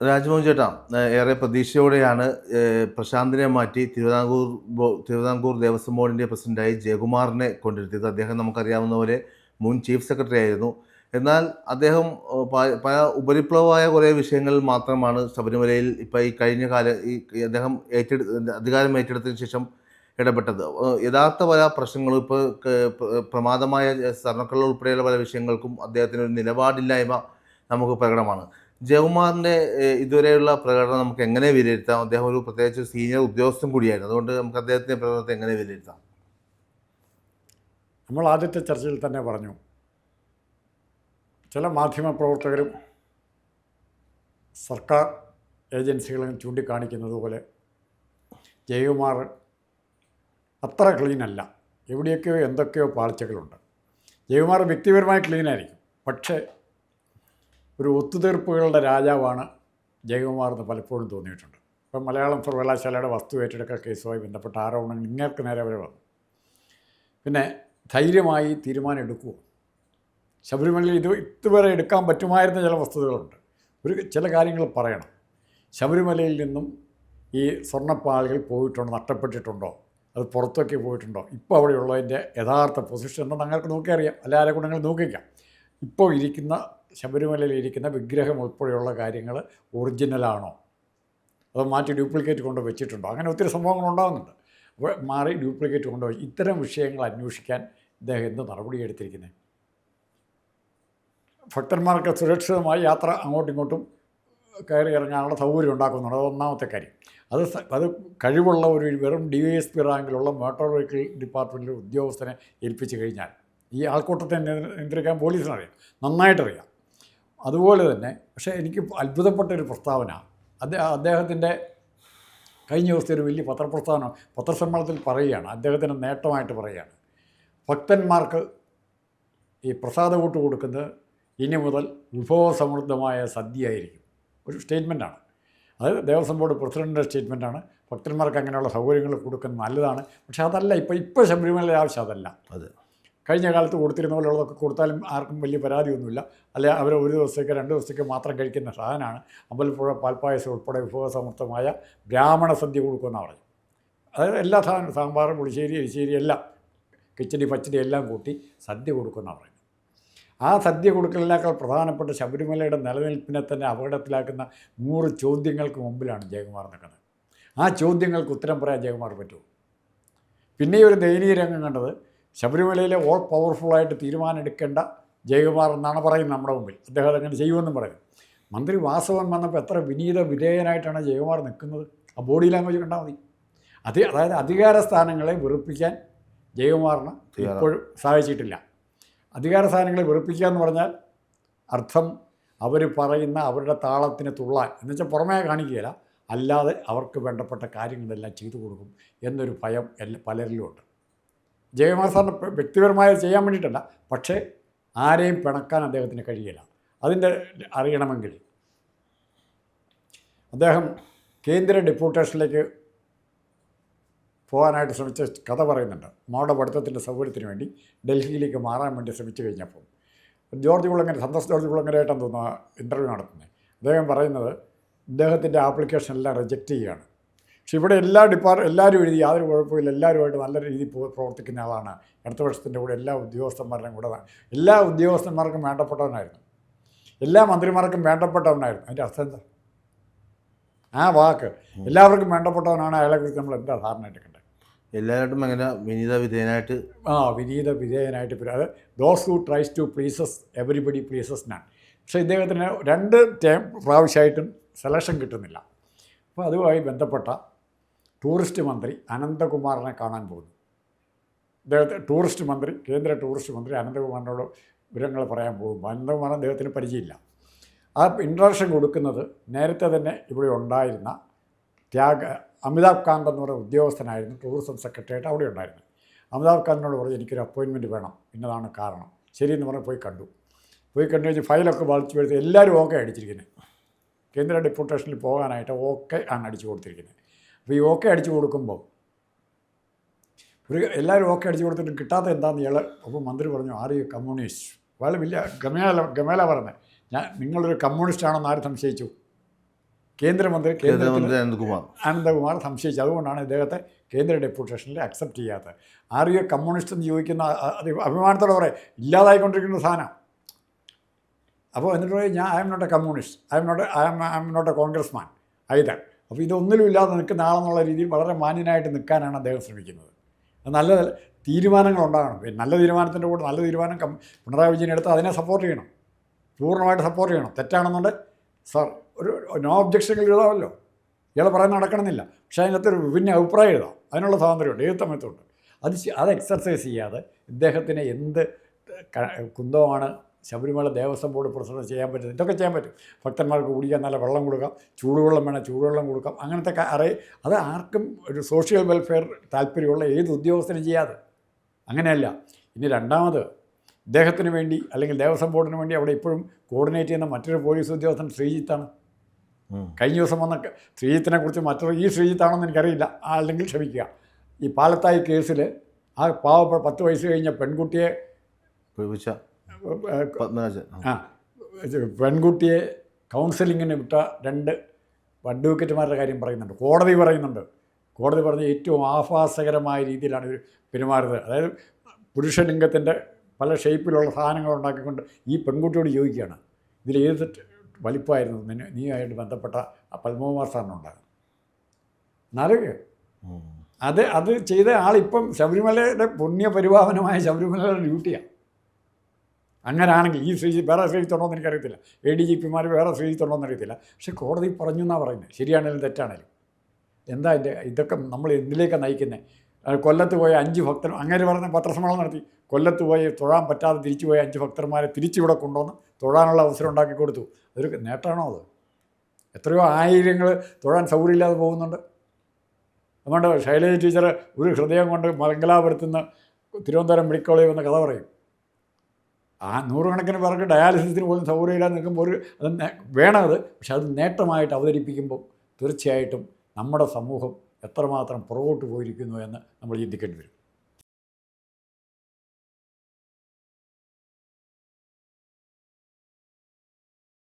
രാജ്മോഹൻ ചേട്ടാ ഏറെ പ്രതീക്ഷയോടെയാണ് പ്രശാന്തിനെ മാറ്റി തിരുവിതാംകൂർ തിരുവിതാംകൂർ ദേവസ്വം ബോർഡിന്റെ പ്രസിഡന്റായി ജയകുമാറിനെ കൊണ്ടിരുത്തിയത്. അദ്ദേഹം നമുക്കറിയാവുന്ന പോലെ മുൻ ചീഫ് സെക്രട്ടറി ആയിരുന്നു. എന്നാൽ അദ്ദേഹം പല ഉപരിപ്ലവമായ കുറേ വിഷയങ്ങളിൽ മാത്രമാണ് ശബരിമലയിൽ ഇപ്പോൾ ഈ കഴിഞ്ഞ കാല ഈ അദ്ദേഹം ഏറ്റെടു അധികാരം ഏറ്റെടുത്തതിന് ശേഷം ഇടപെട്ടത്. യഥാർത്ഥ പല പ്രശ്നങ്ങളും ഇപ്പോൾ പ്രമാദമായ സ്വർണക്കള്ള ഉൾപ്പെടെയുള്ള പല വിഷയങ്ങൾക്കും അദ്ദേഹത്തിന് ഒരു നിലപാടില്ലായ്മ നമുക്ക് പ്രകടമാണ്. ജയകുമാറിന്റെ ഏഹ്, ഇതുവരെയുള്ള പ്രകടനം നമുക്ക് എങ്ങനെ വിലയിരുത്താം? അദ്ദേഹം ഒരു പ്രത്യേകിച്ച് സീനിയർ ഉദ്യോഗസ്ഥൻ കൂടിയായിരുന്നു. അതുകൊണ്ട് നമുക്ക് അദ്ദേഹത്തിന്റെ പ്രകടനത്തെ എങ്ങനെ വിലയിരുത്താം? നമ്മൾ ആദ്യത്തെ ചർച്ചയിൽ തന്നെ പറഞ്ഞു. ചില മാധ്യമ പ്രവർത്തകരും സർക്കാർ ഏജൻസികളും ചൂണ്ടിക്കാണിക്കുന്നത് പോലെ ജയകുമാർ അത്ര ക്ലീനല്ല എവിടെയൊക്കെയോ എന്തൊക്കെയോ പാളിച്ചകളുണ്ട്. ജയകുമാർ വ്യക്തിപരമായി ക്ലീനായിരിക്കും പക്ഷേ ഒരു ഒത്തുതീർപ്പുകളുടെ രാജാവാണ് ജയകുമാർ എന്ന് പലപ്പോഴും തോന്നിയിട്ടുണ്ട്. ഇപ്പം മലയാളം സർവകലാശാലയുടെ വസ്തു ഏറ്റെടുക്കൽ കേസുമായി ബന്ധപ്പെട്ട ആരോപണങ്ങൾ ഇങ്ങേർക്ക് നേരെ വരെ വന്നു. പിന്നെ ധൈര്യമായി തീരുമാനം എടുക്കുമോ ശബരിമലയിൽ ഇത് ഇതുവരെ എടുക്കാൻ പറ്റുമായിരുന്ന ചില വസ്തുതകളുണ്ട്. ഒരു ചില കാര്യങ്ങൾ പറയണം. ശബരിമലയിൽ നിന്നും ഈ സ്വർണപ്പാളികൾ പോയിട്ടുണ്ടോ? നഷ്ടപ്പെട്ടിട്ടുണ്ടോ? അത് പുറത്തൊക്കെ പോയിട്ടുണ്ടോ? ഇപ്പോൾ അവിടെയുള്ളതിന്റെ യഥാർത്ഥ പൊസിഷൻ എന്ന് ഞങ്ങൾക്ക് നോക്കിയറിയാം. അല്ല ആരെ നോക്കിക്കാം. ഇപ്പോൾ ഇരിക്കുന്ന ശബരിമലയിൽ ഇരിക്കുന്ന വിഗ്രഹം ഉൾപ്പെടെയുള്ള കാര്യങ്ങൾ ഒറിജിനലാണോ? അതോ മാറ്റി ഡ്യൂപ്ലിക്കേറ്റ് കൊണ്ട് വെച്ചിട്ടുണ്ടോ? അങ്ങനെ ഒത്തിരി സംഭവങ്ങൾ ഉണ്ടാകുന്നുണ്ട്. അപ്പോൾ മാറി ഡ്യൂപ്ലിക്കേറ്റ് കൊണ്ടുപോയി ഇത്തരം വിഷയങ്ങൾ അന്വേഷിക്കാൻ ഇദ്ദേഹം എന്ത് നടപടി എടുത്തിരിക്കുന്നത് ഭക്തന്മാർക്ക് സുരക്ഷിതമായി യാത്ര അങ്ങോട്ടും ഇങ്ങോട്ടും കയറി ഇറങ്ങാനുള്ള സൗകര്യം ഉണ്ടാക്കുന്നുണ്ട്. അത് ഒന്നാമത്തെ കാര്യം. അത് അത് കഴിവുള്ള ഒരു വെറും ഡി വൈ എസ് പി റാങ്കിലുള്ള മോട്ടോർ വെഹിക്കിൾ ഡിപ്പാർട്ട്മെന്റിലെ ഉദ്യോഗസ്ഥനെ ഏൽപ്പിച്ചു കഴിഞ്ഞാൽ ഈ ആൾക്കൂട്ടത്തെ നിയ- നിയന്ത്രിക്കാൻ പോലീസിനറിയാം. നന്നായിട്ടറിയാം. അതുപോലെ തന്നെ പക്ഷേ എനിക്ക് അത്ഭുതപ്പെട്ട ഒരു പ്രസ്താവന. അദ്ദേഹം അദ്ദേഹത്തിന്റെ കഴിഞ്ഞ ദിവസത്തെ ഒരു വലിയ പത്രപ്രസ്ഥാനം പത്രസമ്മേളനത്തിൽ പറയുകയാണ്. അദ്ദേഹത്തിന്റെ നേട്ടമായിട്ട് പറയുകയാണ്. ഭക്തന്മാർക്ക് ഈ പ്രസാദ പ്രസാദകൂട്ട് കൊടുക്കുന്നത് ഇനി മുതൽ വിഭവസമൃദ്ധമായ സദ്യയായിരിക്കും. ഒരു സ്റ്റേറ്റ്മെന്റാണ്. അത് ദേവസ്വം ബോർഡ് പ്രസിഡന്റിന്റെ സ്റ്റേറ്റ്മെന്റാണ്. ഭക്തന്മാർക്ക് അങ്ങനെയുള്ള സൗകര്യങ്ങൾ കൊടുക്കുന്നത് നല്ലതാണ്. പക്ഷേ അതല്ല ഇപ്പോൾ ഇപ്പോൾ ശബരിമല ആവശ്യം അതല്ല. അതെ. കഴിഞ്ഞ കാലത്ത് കൊടുത്തിരുന്ന പോലെയുള്ളതൊക്കെ കൊടുത്താലും ആർക്കും വലിയ പരാതിയൊന്നുമില്ല. അല്ലെ അവർ ഒരു ദിവസത്തേക്ക് രണ്ട് ദിവസത്തേക്ക് മാത്രം കഴിക്കുന്ന സാധനമാണ്. അമ്പലപ്പുഴ പാൽപ്പായസം ഉൾപ്പെടെ വിഭവസമൃദ്ധമായ ബ്രാഹ്മണ സദ്യ കൊടുക്കുമെന്ന് പറഞ്ഞു അതായത് എല്ലാ സാധനവും സാമ്പാർ പുളിശ്ശേരി എരിശ്ശേരി എല്ലാം കിച്ചടി പച്ചടി എല്ലാം കൂട്ടി സദ്യ കൊടുക്കുന്ന പറയുന്നത്. ആ സദ്യ കൊടുക്കലിനേക്കാൾ പ്രധാനപ്പെട്ട ശബരിമലയുടെ നിലനിൽപ്പിനെ തന്നെ അപകടത്തിലാക്കുന്ന നൂറ് ചോദ്യങ്ങൾക്ക് മുമ്പിലാണ് ജയകുമാർ നിൽക്കുന്നത് ആ ചോദ്യങ്ങൾക്ക് ഉത്തരം പറയാൻ ജയകുമാർ പറ്റുമോ? പിന്നെ ഒരു ദയനീയ രംഗം കണ്ടത് ശബരിമലയിലെ ഓൾ പവർഫുള്ളായിട്ട് തീരുമാനം എടുക്കേണ്ട ജയകുമാർ എന്നാണ് പറയുന്നത് നമ്മുടെ മുമ്പിൽ. അദ്ദേഹം അതങ്ങനെ ചെയ്യുമെന്നും പറയുന്നു. മന്ത്രി വാസവൻ വന്നപ്പോൾ എത്ര വിനീത വിധേയനായിട്ടാണ് ജയകുമാർ നിൽക്കുന്നത്. ആ ബോഡി ലാംഗ്വേജ് കണ്ടാൽ മതി. അത് അതായത് അധികാര സ്ഥാനങ്ങളെ വെറുപ്പിക്കാൻ ജയകുമാറിന് ഇപ്പോഴും സാധിച്ചിട്ടില്ല. അധികാര സ്ഥാനങ്ങളെ വെറുപ്പിക്കുക എന്ന് പറഞ്ഞാൽ അർത്ഥം അവർ പറയുന്ന അവരുടെ താളത്തിന് തുള്ളാൻ. എന്നുവെച്ചാൽ പുറമേ കാണിക്കുകയില്ല. അല്ലാതെ അവർക്ക് വേണ്ടപ്പെട്ട കാര്യങ്ങളെല്ലാം ചെയ്തു കൊടുക്കും എന്നൊരു ഭയം എല്ലാ പലരിലുമുണ്ട് ജയകുമാർ സാറിന് വ്യക്തിപരമായി ചെയ്യാൻ വേണ്ടിയിട്ടല്ല. പക്ഷേ ആരെയും പിണക്കാൻ അദ്ദേഹത്തിന് കഴിയില്ല. അതിന്റെ അറിയണമെങ്കിൽ അദ്ദേഹം കേന്ദ്ര ഡെപ്യൂട്ടേഷനിലേക്ക് പോകാനായിട്ട് ശ്രമിച്ച കഥ പറയുന്നുണ്ട്. മോളുടെ പഠിത്തത്തിന്റെ സൗകര്യത്തിന് വേണ്ടി ഡൽഹിയിലേക്ക് മാറാൻ വേണ്ടി ശ്രമിച്ചു കഴിഞ്ഞപ്പോൾ. ജോർജ് കുളങ്ങര സന്തോഷ് ജോർജ് കുളങ്ങരയായിട്ടാണ് തോന്നുന്നു ഇന്റർവ്യൂ നടത്തുന്നത്. അദ്ദേഹം പറയുന്നത് ഇദ്ദേഹത്തിന്റെ ആപ്ലിക്കേഷൻ എല്ലാം റിജക്റ്റ് ചെയ്യുകയാണ്. പക്ഷെ ഇവിടെ എല്ലാ ഡിപ്പാർട്ട് എല്ലാവരും എഴുതി യാതൊരു കുഴപ്പമില്ല എല്ലാവരുമായിട്ട് നല്ല രീതിയിൽ പ്രവർത്തിക്കുന്ന ആളാണ്. അടുത്ത വർഷത്തിന്റെ കൂടെ എല്ലാ ഉദ്യോഗസ്ഥന്മാരുടെയും കൂടെ എല്ലാ ഉദ്യോഗസ്ഥന്മാർക്കും വേണ്ടപ്പെട്ടവനായിരുന്നു. എല്ലാ മന്ത്രിമാർക്കും വേണ്ടപ്പെട്ടവനായിരുന്നു. അതിന്റെ അർത്ഥം എന്താ? ആ വാക്ക്. എല്ലാവർക്കും വേണ്ടപ്പെട്ടവനാണ് അയാളെക്കുറിച്ച് നമ്മൾ എന്താ ധാരണയായിട്ട് കണ്ടത്? എല്ലാവരോടും അങ്ങനെ വിനീത വിധേയനായിട്ട് ആ വിനീത വിധേയനായിട്ട് അത് those who tries to pleases everybody pleases നാൻ പക്ഷേ ഇദ്ദേഹത്തിന് രണ്ട് ടേം പ്രാവശ്യമായിട്ടും സെലക്ഷൻ കിട്ടുന്നില്ല. അപ്പോൾ അതുമായി ബന്ധപ്പെട്ട ടൂറിസ്റ്റ് മന്ത്രി അനന്തകുമാറിനെ കാണാൻ പോകുന്നു. അദ്ദേഹത്തെ ടൂറിസ്റ്റ് മന്ത്രി കേന്ദ്ര ടൂറിസ്റ്റ് മന്ത്രി അനന്തകുമാറിനോട് വിവരങ്ങൾ പറയാൻ പോകും അനന്തകുമാർ അദ്ദേഹത്തിന് പരിചയമില്ല. ആ ഇൻട്രഡക്ഷൻ കൊടുക്കുന്നത് നേരത്തെ തന്നെ ഇവിടെ ഉണ്ടായിരുന്ന ത്യാഗ അമിതാഭ് കാന്ത് എന്ന് പറയുന്ന ഉദ്യോഗസ്ഥനായിരുന്നു ടൂറിസം സെക്രട്ടറിയായിട്ട് അവിടെ ഉണ്ടായിരുന്നു. അമിതാഭ് കാന്തിനോട് പറഞ്ഞു എനിക്കൊരു അപ്പോയിൻമെന്റ് വേണം. ഇന്നതാണ് കാരണം. ശരിയെന്ന് പറഞ്ഞ് പോയി കണ്ടു. പോയി കണ്ടു കഴിഞ്ഞ് ഫയലൊക്കെ വലിച്ചു വരുത്തി എല്ലാവരും ഓക്കെ അടിച്ചിരിക്കുന്നത് കേന്ദ്ര ഡെപ്യൂട്ടേഷനിൽ പോകാനായിട്ട് ഓക്കെ ആണ് അടിച്ചു കൊടുത്തിരിക്കുന്നത് അപ്പോൾ ഈ ഓക്കെ അടിച്ചു കൊടുക്കുമ്പോൾ ഒരു എല്ലാവരും ഓക്കെ അടിച്ചു കൊടുത്തിട്ട് കിട്ടാത്ത എന്താണെന്ന് ഇയാൾ അപ്പോൾ മന്ത്രി പറഞ്ഞു ആർ യു കമ്മ്യൂണിസ്റ്റ്? വളരെ വലിയ ഗമേല ഗമേല പറഞ്ഞത് ഞാൻ നിങ്ങളൊരു കമ്മ്യൂണിസ്റ്റ് ആണെന്ന് ആര് സംശയിച്ചു? കേന്ദ്രമന്ത്രി കേന്ദ്രമന്ത്രി അനന്ത്കുമാർ. അനന്തകുമാർ സംശയിച്ചു. അതുകൊണ്ടാണ് ഇദ്ദേഹത്തെ കേന്ദ്ര ഡെപ്യൂട്ടേഷനിൽ അക്സെപ്റ്റ് ചെയ്യാത്തത്. ആർ യു കമ്മ്യൂണിസ്റ്റ് എന്ന് ചോദിക്കുന്ന അഭിമാനത്തോടെ പറയാം. ഇല്ലാതായിക്കൊണ്ടിരിക്കുന്ന സാധനം. അപ്പോൾ എന്നിട്ട് പറയും ഞാൻ I'm not a communist I'm not I'm I'm not a congressman either അപ്പോൾ ഇതൊന്നിലും ഇല്ലാതെ നാളെ എന്നുള്ള രീതിയിൽ വളരെ മാന്യനായിട്ട് നിൽക്കാനാണ് അദ്ദേഹം ശ്രമിക്കുന്നത്. നല്ല തീരുമാനങ്ങൾ ഉണ്ടാകണം. നല്ല തീരുമാനത്തിന്റെ കൂടെ നല്ല തീരുമാനം പിണറായി വിജയൻ എടുത്ത് അതിനെ സപ്പോർട്ട് ചെയ്യണം. പൂർണമായിട്ട് സപ്പോർട്ട് ചെയ്യണം. തെറ്റാണെന്നുണ്ടെങ്കിൽ സാർ ഒരു നോ ഒബ്ജക്ഷനുകൾ എഴുതാമല്ലോ. ഇയാൾ പറയാൻ നടക്കണമെന്നില്ല. പക്ഷേ അതിനകത്ത് ഒരു വിഭിന്ന അഭിപ്രായം എഴുതാം. അതിനുള്ള സ്വാതന്ത്ര്യമുണ്ട്. ഏത് സമയത്തുണ്ട് അത് അത് എക്സർസൈസ് ചെയ്യാതെ ഇദ്ദേഹത്തിന് എന്ത് കുന്തമാണ് ശബരിമല ദേവസ്വം ബോർഡ് പ്രസിഡന്റ് ചെയ്യാൻ പറ്റും. ഇതൊക്കെ ചെയ്യാൻ പറ്റും. ഭക്തന്മാർക്ക് കുടിക്കാൻ നല്ല വെള്ളം കൊടുക്കാം. ചൂടുവെള്ളം വേണം ചൂടുവെള്ളം കൊടുക്കാം. അങ്ങനത്തെ അറേ അത് ആർക്കും ഒരു സോഷ്യൽ വെൽഫെയർ താല്പര്യമുള്ള ഏത് ഉദ്യോഗസ്ഥനും ചെയ്യാതെ. അങ്ങനെയല്ല. ഇനി രണ്ടാമത് ഇദ്ദേഹത്തിന് വേണ്ടി അല്ലെങ്കിൽ ദേവസ്വം ബോർഡിന് വേണ്ടി അവിടെ ഇപ്പോഴും കോർഡിനേറ്റ് ചെയ്യുന്ന മറ്റൊരു പോലീസ് ഉദ്യോഗസ്ഥൻ ശ്രീജിത്താണ്. കഴിഞ്ഞ ദിവസം വന്ന ശ്രീജിത്തിനെ കുറിച്ച് മറ്റൊരു ഈ ശ്രീജിത്താണെന്ന് എനിക്കറിയില്ല. ആ അല്ലെങ്കിൽ ക്ഷമിക്കുക. ഈ പാലത്തായി കേസിൽ ആ പാവപ്പെട്ട പത്ത് വയസ്സ് കഴിഞ്ഞ പെൺകുട്ടിയെ ആ. പെൺകുട്ടിയെ കൗൺസിലിങ്ങിന് വിട്ട രണ്ട് അഡ്വക്കേറ്റുമാരുടെ കാര്യം പറയുന്നുണ്ട്. കോടതി പറയുന്നുണ്ട്. കോടതി പറഞ്ഞ ഏറ്റവും ആഭാസകരമായ രീതിയിലാണ് ഇവർ പെരുമാറുന്നത്. അതായത് പുരുഷലിംഗത്തിന്റെ പല ഷേപ്പിലുള്ള സാധനങ്ങൾ ഉണ്ടാക്കിക്കൊണ്ട് ഈ പെൺകുട്ടിയോട് ചോദിക്കുകയാണ്. ഇതിൽ ഏത് വലിപ്പമായിരുന്നു? നിന്നെ നീയുമായിട്ട് ബന്ധപ്പെട്ട ആ പത്മകുമാർ സാറിനുണ്ടാകും ഉം. അത് അത് ചെയ്ത ആളിപ്പം ശബരിമലയുടെ പുണ്യപരിവാഹനമായ ശബരിമലയുടെ ഡ്യൂട്ടിയാണ് അങ്ങനാണെങ്കിൽ ഈ ശ്രീ വേറെ ശ്രീജിത്തുണ്ടോ എന്ന് എനിക്കറിയത്തില്ല എ ഡി ജി പിമാർ വേറെ ശ്രീജിത്തുണ്ടോ എന്ന് അറിയത്തില്ല. പക്ഷെ കോടതി പറഞ്ഞു എന്നാണ് പറയുന്നത് ശരിയാണെങ്കിലും തെറ്റാണെങ്കിലും എന്താ എന്റെ ഇതൊക്കെ നമ്മൾ എന്തിലേക്കാണ് നയിക്കുന്നത് കൊല്ലത്ത് പോയ അഞ്ച് ഭക്തർ അങ്ങനെ പറഞ്ഞ പത്രസമ്മേളനം നടത്തി. കൊല്ലത്ത് പോയി തൊഴാൻ പറ്റാതെ തിരിച്ചു പോയ അഞ്ച് ഭക്തന്മാരെ തിരിച്ചിവിടെ കൊണ്ടുവന്ന് തൊഴാനുള്ള അവസരം ഉണ്ടാക്കി കൊടുത്തു. അതൊരു നേട്ടമാണോ അത്? എത്രയോ ആയിരങ്ങൾ തൊഴാൻ സൗകര്യമില്ലാതെ പോകുന്നുണ്ട്. അതുകൊണ്ട് ശൈലജ ടീച്ചർ ഒരു ഹൃദയം കൊണ്ട് മംഗലാപുരത്തുനിന്ന് തിരുവനന്തപുരം മെഡിക്കൽ കോളേജ് വന്ന കഥ പറയും. ആ നൂറുകണക്കിന് പേർക്ക് ഡയാലിസിസിന് പോലും സൗകര്യമില്ലാതെ നിൽക്കുമ്പോൾ ഒരു അത് വേണമത് വേണം അത്. പക്ഷെ അത് നേട്ടമായിട്ട് അവതരിപ്പിക്കുമ്പോൾ തീർച്ചയായിട്ടും നമ്മുടെ സമൂഹം എത്രമാത്രം പുറകോട്ട് പോയിരിക്കുന്നു എന്ന് നമ്മൾ ചിന്തിക്കേണ്ടി വരും.